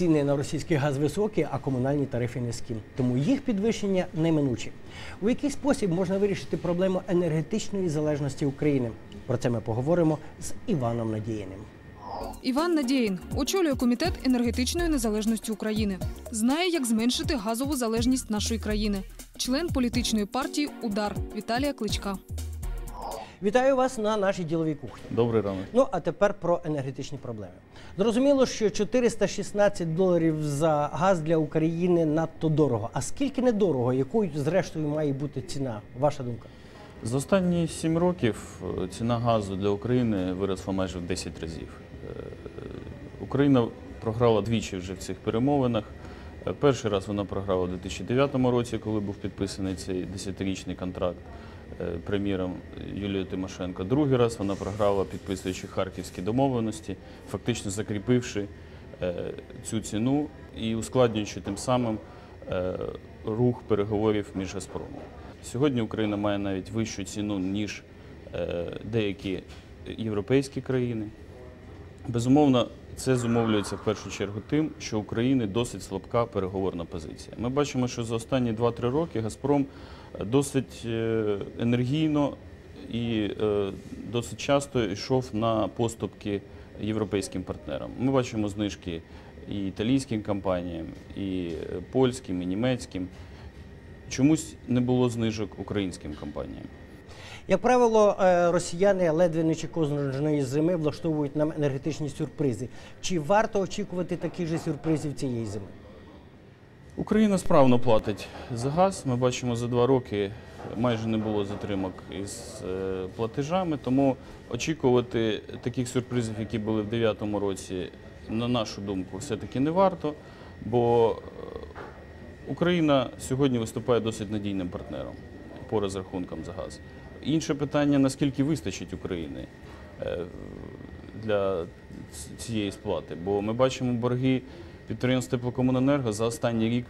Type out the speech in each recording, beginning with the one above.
Ціни на російський газ високі, а комунальні тарифи низькі. Тому їх підвищення неминучі. У який спосіб можна вирішити проблему енергетичної залежності України? Про це ми поговоримо з Іваном Надієним. Іван Надєїн очолює комітет енергетичної незалежності України. Знає, як зменшити газову залежність нашої країни. Член політичної партії Удар Віталія Кличка. Вітаю вас на нашій діловій кухні. Добрий ранок. Ну а тепер про енергетичні проблеми. Зрозуміло, що 416 доларів за газ для України надто дорого. А скільки недорого, якою зрештою має бути ціна? Ваша думка? За останні сім років е, ціна газу для України виросла майже в 10 разів. Е, Україна програла двічі вже в цих перемовинах. Е, Перший раз вона програла у 2009 році, коли був підписаний цей 10-річний контракт е, прем'єром Юлією Тимошенко. Другий раз вона програла, підписуючи харківські домовленості, фактично закріпивши е, цю ціну і ускладнюючи тим самим рух переговорів між Газпромом. Сьогодні Україна має навіть вищу ціну, ніж деякі європейські країни. Безумовно, це зумовлюється в першу чергу тим, що України досить слабка переговорна позиція. Ми бачимо, що за останні 2-3 роки Газпром е, досить е, енергійно і е, досить часто йшов на поступки європейським партнерам. Ми бачимо знижки і італійським компаніям, і польським, і німецьким. Чомусь не було знижок українським компаніям. Як правило, е, росіяни ледве не кожної зими влаштовують нам енергетичні сюрпризи. Чи варто очікувати таких же сюрпризів цієї зими? Україна справно платить за газ. Ми бачимо за два роки майже не було затримок із е, платежами, тому очікувати таких сюрпризів, які були в 2009 році, на нашу думку, все-таки не варто, бо е, Україна сьогодні виступає досить надійним партнером по розрахункам за газ. Інше питання, наскільки вистачить України е, для цієї сплати, бо ми бачимо борги підприємств теплокомуненерго за останній рік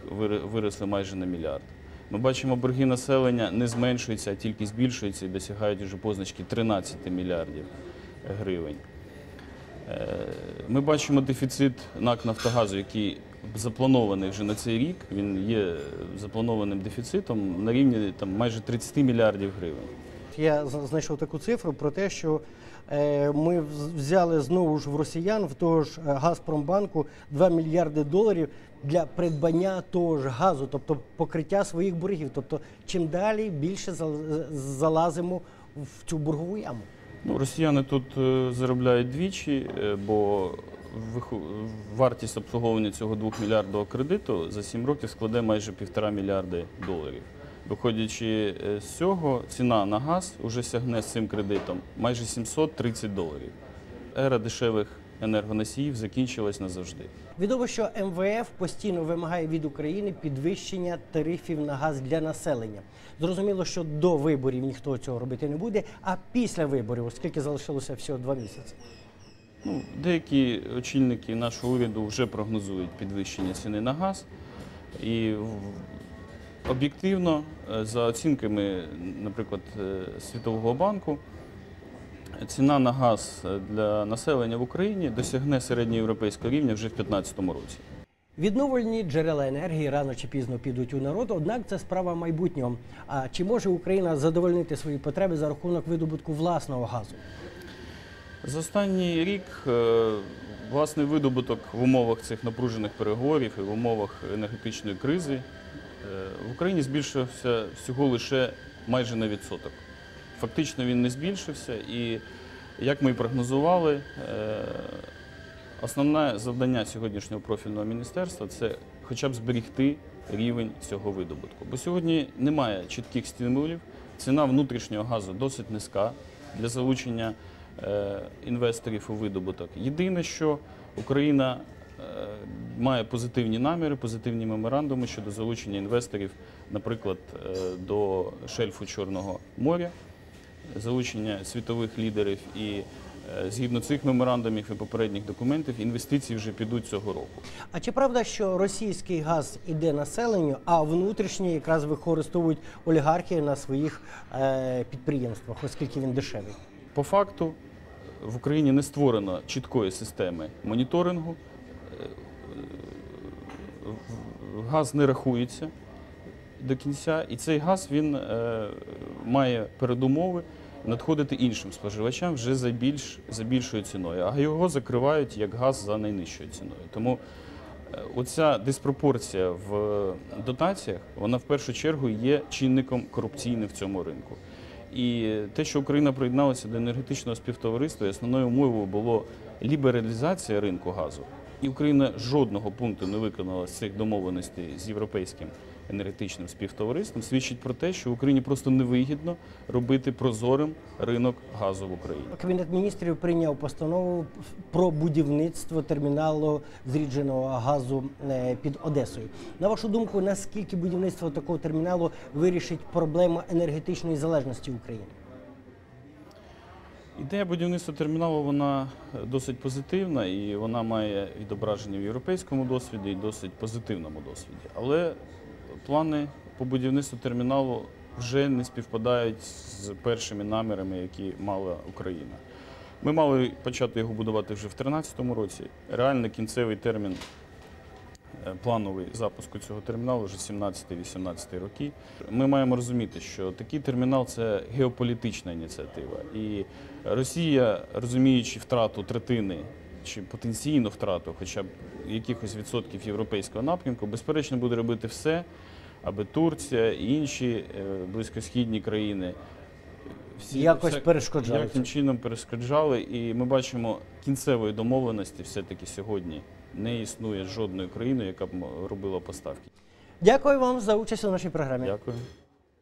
виросли майже на мільярд. Ми бачимо, борги населення не зменшуються, а тільки збільшуються і досягають вже позначки 13 мільярдів гривень. Е, Ми бачимо дефіцит НАК Нафтогазу, який запланований вже на цей рік. Він є запланованим дефіцитом на рівні там, майже 30 мільярдів гривень. Я знайшов таку цифру про те, що е, ми взяли знову ж в росіян, в того ж е, Газпромбанку 2 мільярди доларів для придбання того ж газу, тобто покриття своїх боргів. Тобто, чим далі більше зал- залазимо в цю боргову яму. Ну, росіяни тут е, заробляють двічі, бо вартість обслуговування цього 2 мільярдового кредиту за 7 років складе майже півтора мільярди доларів. Виходячи е, з цього, ціна на газ вже сягне з цим кредитом майже 730 доларів. Ера дешевих енергоносіїв закінчилась назавжди. Відомо, що МВФ постійно вимагає від України підвищення тарифів на газ для населення. Зрозуміло, що до виборів ніхто цього робити не буде, а після виборів, оскільки залишилося всього два місяці. Ну, деякі очільники нашого уряду вже прогнозують підвищення ціни на газ. І об'єктивно, е, за оцінками, наприклад, е, Світового банку, ціна на газ е, для населення в Україні досягне середньоєвропейського рівня вже в 2015 році. Відновлені джерела енергії рано чи пізно підуть у народ, однак це справа майбутнього. А чи може Україна задовольнити свої потреби за рахунок видобутку власного газу? За останній рік власний видобуток в умовах цих напружених переговорів і в умовах енергетичної кризи в Україні збільшився всього лише майже на відсоток. Фактично він не збільшився, і як ми і прогнозували, е, основне завдання сьогоднішнього профільного міністерства це хоча б зберігти рівень цього видобутку. Бо сьогодні немає чітких стимулів, ціна внутрішнього газу досить низька для залучення е, інвесторів у видобуток. Єдине, що Україна е, має позитивні наміри, позитивні меморандуми щодо залучення інвесторів, наприклад, е, до шельфу Чорного моря, залучення світових лідерів і е, згідно цих меморандумів і попередніх документів інвестиції вже підуть цього року. А чи правда, що російський газ іде населенню, а внутрішній якраз використовують олігархи на своїх е, підприємствах, оскільки він дешевий? По факту в Україні не створено чіткої системи моніторингу. Е, в- газ не рахується до кінця, і цей газ він е, має передумови надходити іншим споживачам вже за більш за більшою ціною, а його закривають як газ за найнижчою ціною. Тому е, оця диспропорція в дотаціях, вона в першу чергу є чинником корупційним в цьому ринку. І те, що Україна приєдналася до енергетичного співтовариства, основною умовою було лібералізація ринку газу. І Україна жодного пункту не виконала з цих домовленостей з європейським енергетичним співтовариством, свідчить про те, що в Україні просто невигідно робити прозорим ринок газу в Україні. Кабінет міністрів прийняв постанову про будівництво терміналу зрідженого газу е, під Одесою. На вашу думку, наскільки будівництво такого терміналу вирішить проблему енергетичної залежності України? Ідея будівництва терміналу вона е, досить позитивна і вона має відображення в європейському досвіді і досить позитивному досвіді. Але плани по будівництву терміналу вже не співпадають з першими намірами, які мала Україна. Ми мали почати його будувати вже в 2013 році. Реальний кінцевий термін плановий запуску цього терміналу вже 17-18 роки. Ми маємо розуміти, що такий термінал це геополітична ініціатива. І Росія, розуміючи втрату третини чи потенційну втрату, хоча б якихось відсотків європейського напрямку, безперечно буде робити все, аби Турція і інші е, близькосхідні країни всі Якось перешкоджали Яким чином перешкоджали, і ми бачимо кінцевої домовленості все-таки сьогодні не існує жодної країни, яка б робила поставки. Дякую вам за участь у нашій програмі. Дякую.